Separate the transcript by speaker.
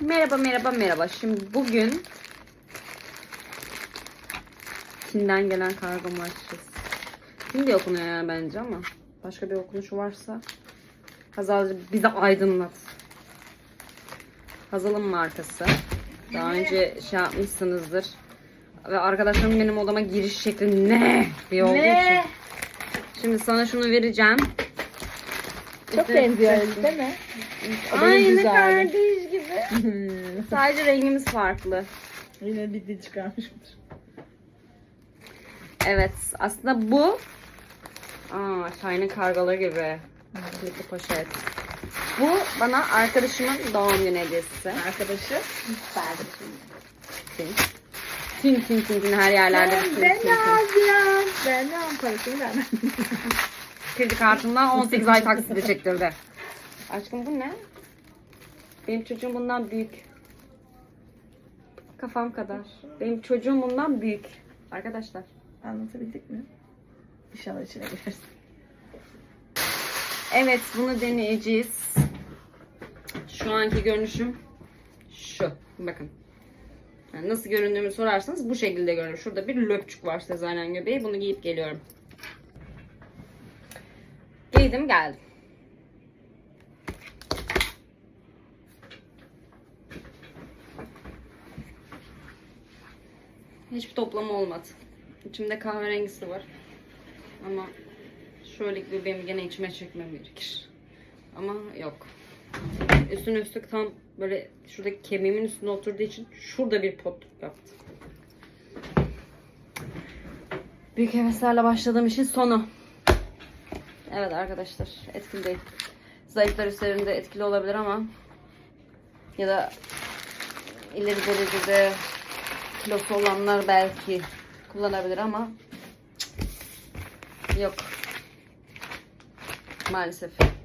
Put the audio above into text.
Speaker 1: Merhaba merhaba merhaba. Şimdi bugün Çin'den gelen kargomu açacağız. Çin diye okunuyor yani bence ama başka bir okunuşu varsa Hazal bize aydınlat. Hazal'ın markası. Daha önce şey yapmışsınızdır. Ve arkadaşlarım benim odama giriş şekli ne diye olduğu için. Şimdi sana şunu vereceğim.
Speaker 2: Çok benziyor değil mi?
Speaker 1: Aynı kardeş gibi. Sadece rengimiz farklı.
Speaker 2: Yine bir dil çıkarmışımdır.
Speaker 1: Evet aslında bu Aa, Şahin'in kargaları gibi. Kilitli poşet. Bu bana arkadaşımın doğum günü hediyesi.
Speaker 2: Arkadaşı.
Speaker 1: Tin. Tin tin tin tin her yerlerde bir tin
Speaker 2: Ben
Speaker 1: tin.
Speaker 2: ne yapacağım? Ben ne? Parasını vermem.
Speaker 1: Kredi kartımdan 18 ay taksitle çektirdi. Aşkım bu ne? Benim çocuğum bundan büyük. Kafam kadar. Benim çocuğum bundan büyük. Arkadaşlar.
Speaker 2: Anlatabildik mi? İnşallah içine girersin.
Speaker 1: Evet bunu deneyeceğiz. Şu anki görünüşüm şu. Bakın. Yani nasıl göründüğümü sorarsanız bu şekilde görünür. Şurada bir löpçük var sezaryen göbeği. Bunu giyip geliyorum. Giydim geldim. Hiçbir toplama olmadı. İçimde kahverengisi var. Ama şöyle gibi benim gene içime çekmem gerekir. Ama yok. Üstüne üstlük tam böyle şuradaki kemiğimin üstüne oturduğu için şurada bir pot yaptı. Büyük heveslerle başladığım işin sonu. Evet arkadaşlar etkili değil. Zayıflar üzerinde etkili olabilir ama ya da ileri derecede kilosu olanlar belki kullanabilir ama yok. Maalesef.